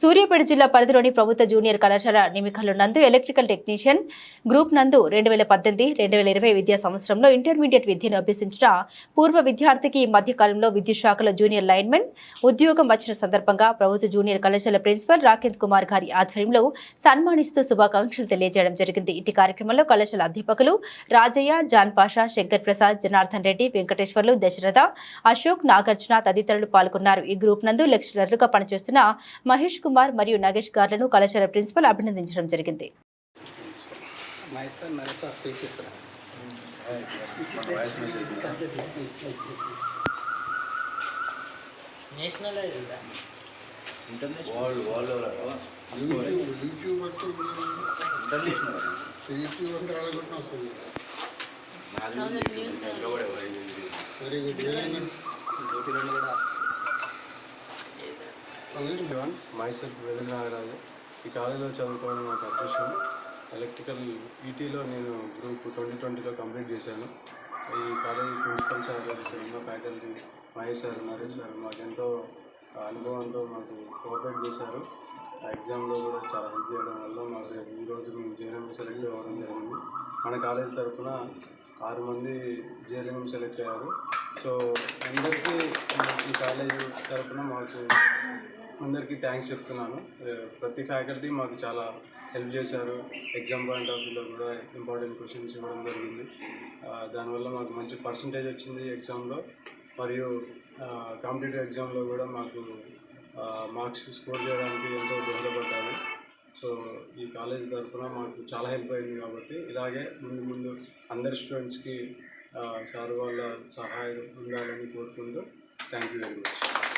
సూర్యాపేట జిల్లా పరిధిలోని ప్రభుత్వ జూనియర్ కళాశాల నిమికలు నందు ఎలక్ట్రికల్ టెక్నీషియన్ గ్రూప్ నందు రెండు వేల పద్దెనిమిది రెండు వేల ఇరవై విద్యా సంవత్సరంలో ఇంటర్మీడియట్ విద్యను అభ్యసించిన పూర్వ విద్యార్థికి ఈ మధ్యకాలంలో విద్యుత్ శాఖలో జూనియర్ లైన్మెన్. ఉద్యోగం వచ్చిన సందర్భంగా ప్రభుత్వ జూనియర్ కళాశాల ప్రిన్సిపల్ రాకేంద్ కుమార్ గారి ఆధ్వర్యంలో సన్మానిస్తూ శుభాకాంక్షలు తెలియజేయడం జరిగింది. ఇటు కార్యక్రమంలో కళాశాల అధ్యాపకులు రాజయ్య జాన్ పాషా శంకర్ ప్రసాద్ జనార్దన్ రెడ్డి వెంకటేశ్వర్లు దశరథ అశోక్ నాగార్జున తదితరులు పాల్గొన్నారు. ఈ గ్రూప్ నందు లెక్చరర్లుగా పనిచేస్తున్న మహేష్ కుమార్ మరియు నగేష్ గార్లను కళాశాల ప్రిన్సిపల్ అభినందించడం జరిగింది. National world world YouTube YouTube అంటే వస్తుంది very good very good my Mysore వెదల్ Nagaraju ఈ కాలేజీలో చదువుకోవడం నాకు అదృష్టం. ఎలక్ట్రికల్ ఈటీలో నేను గ్రూప్ ట్వంటీ ట్వంటీలో కంప్లీట్ చేశాను. ఈ కాలేజీ ప్రిన్సిపల్ సార్ ఎన్నో faculty Mahesh sir Naresh sir మాకు ఎంతో అనుభవంతో మాకు కోఆపరేట్ చేశారు. ఆ ఎగ్జామ్లో కూడా చాలా హెల్ప్ చేయడం వల్ల మాకు ఈరోజు మేము జేఎన్ఎం సెలెక్ట్ అవ్వడం జరిగింది. మన కాలేజ్ తరఫున ఆరు మంది జేఎన్ఎం సెలెక్ట్ అయ్యారు. సో అందరికీ ఈ కాలేజ్ తరఫున మాకు అందరికీ థ్యాంక్స్ చెప్తున్నాను. ప్రతి ఫ్యాకల్టీ మాకు చాలా హెల్ప్ చేశారు. ఎగ్జామ్ పాయింట్ ఆఫ్ వ్యూలో కూడా ఇంపార్టెంట్ క్వశ్చన్స్ ఇవ్వడం జరిగింది. దానివల్ల మాకు మంచి పర్సంటేజ్ వచ్చింది ఎగ్జామ్లో మరియు కాంపిటేటివ్ ఎగ్జామ్లో కూడా మాకు మార్క్స్ స్కోర్ చేయడానికి ఎంతో దోహదపడ్డారు. సో ఈ కాలేజ్ తరఫున మాకు చాలా హెల్ప్ అయింది కాబట్టి ఇలాగే ముందు ముందు అందరి స్టూడెంట్స్కి సార్ వాళ్ళ సహాయం ఉండాలని కోరుకుంటూ థ్యాంక్ యూ వెరీ మచ్.